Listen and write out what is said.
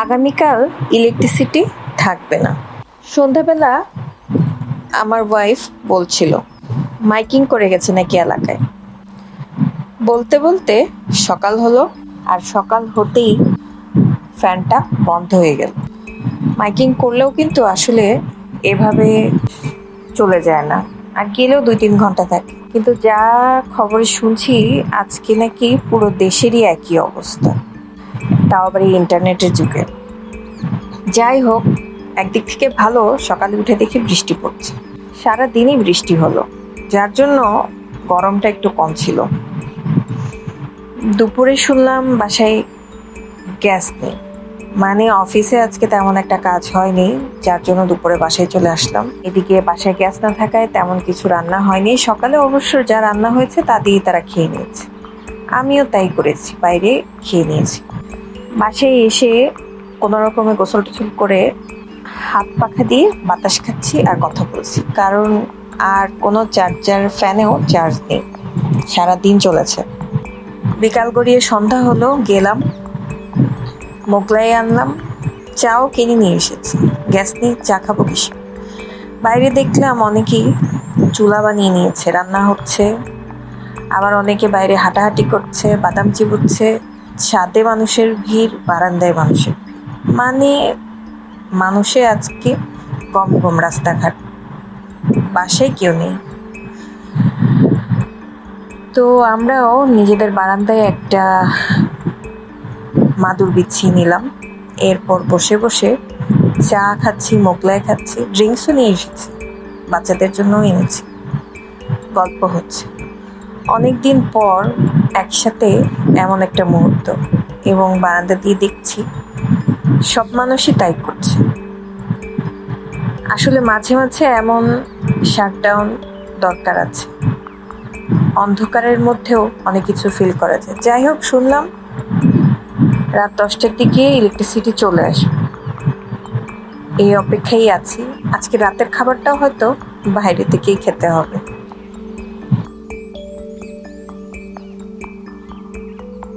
আগামীকাল ইলেকট্রিসিটি থাকবে না। সন্ধ্যাবেলা আমার ওয়াইফ বলছিল মাইকিং করে গেছে নাকি এলাকায়? বলতে বলতে সকাল হলো আর সকাল হতেই ফ্যানটা বন্ধ হয়ে গেল। মাইকিং করলেও কিন্তু আসলে এভাবে চলে যায় না। আর গেলেও দুই তিন ঘণ্টা থাকে। কিন্তু যা খবরে শুনছি, আজকে নাকি পুরো দেশেরই একই অবস্থা। তাও আবার এই ইন্টারনেটের যুগে। যাই হোক, একদিক থেকে ভালো, সকালে উঠে দেখি বৃষ্টি পড়ছে। সারা দিনই বৃষ্টি হলো, যার জন্য গরমটা একটু কম ছিল। দুপুরে শুনলাম বাসায় গ্যাস নেই। মানে অফিসে আজকে তেমন একটা কাজ হয়নি, যার জন্য দুপুরে বাসায় চলে আসলাম। এদিকে বাসায় গ্যাস না থাকায় তেমন কিছু রান্না হয়নি। সকালে অবশ্য যা রান্না হয়েছে তা দিয়ে তারা খেয়ে নিয়েছে। আমিও তাই করেছি, বাইরে খেয়ে নিয়েছি। বাসায় এসে কোনো রকমে গোসল টোসল করে হাত পাখা দিয়ে বাতাস খাচ্ছি আর কথা বলছি। কারণ আর কোনো চার্জার ফ্যানেও চার্জ নেই। সারা দিন চলেছে। বিকাল গড়িয়ে সন্ধ্যা হলো, গেলাম, মোগলাই আনলাম, চাও কিনে নিয়ে এসেছি। গ্যাস নিয়ে চা খাব কিসে? বাইরে দেখলাম অনেকেই চুলা বানিয়ে নিয়েছে, রান্না হচ্ছে, আবার অনেকে বাইরে হাঁটাহাঁটি করছে, বাদাম চিবুচ্ছে ছাদে মানুষের ভিড়, বারান্দায় মানুষের মানে মানুষে আজকে কম কম রাস্তাঘাট। বাসায় কেউ নেই। তো আমরাও নিজেদের বারান্দায় একটা মাদুর বিছিয়ে নিলাম। এরপর বসে বসে চা খাচ্ছি, মোগলাই খাচ্ছি, ড্রিঙ্কসও নিয়ে এসেছি। বাচ্চাদের জন্যও এনেছি। গল্প হচ্ছে। অনেক দিন পর একসাথে এমন একটা মুহূর্ত এবং বারান্দা দিয়ে দেখছি সব মানুষই তাই করছে। আসলে মাঝে মাঝে এমন শাটডাউন দরকার আছে। অন্ধকারের মধ্যেও অনেক কিছু ফিল করা যায়। যাই হোক, শুনলাম রাত দশটার দিকে ইলেকট্রিসিটি চলে আসবে। এই অপেক্ষায় আছি। আজকে রাতের খাবারটাও হয়তো বাইরে থেকেই খেতে হবে।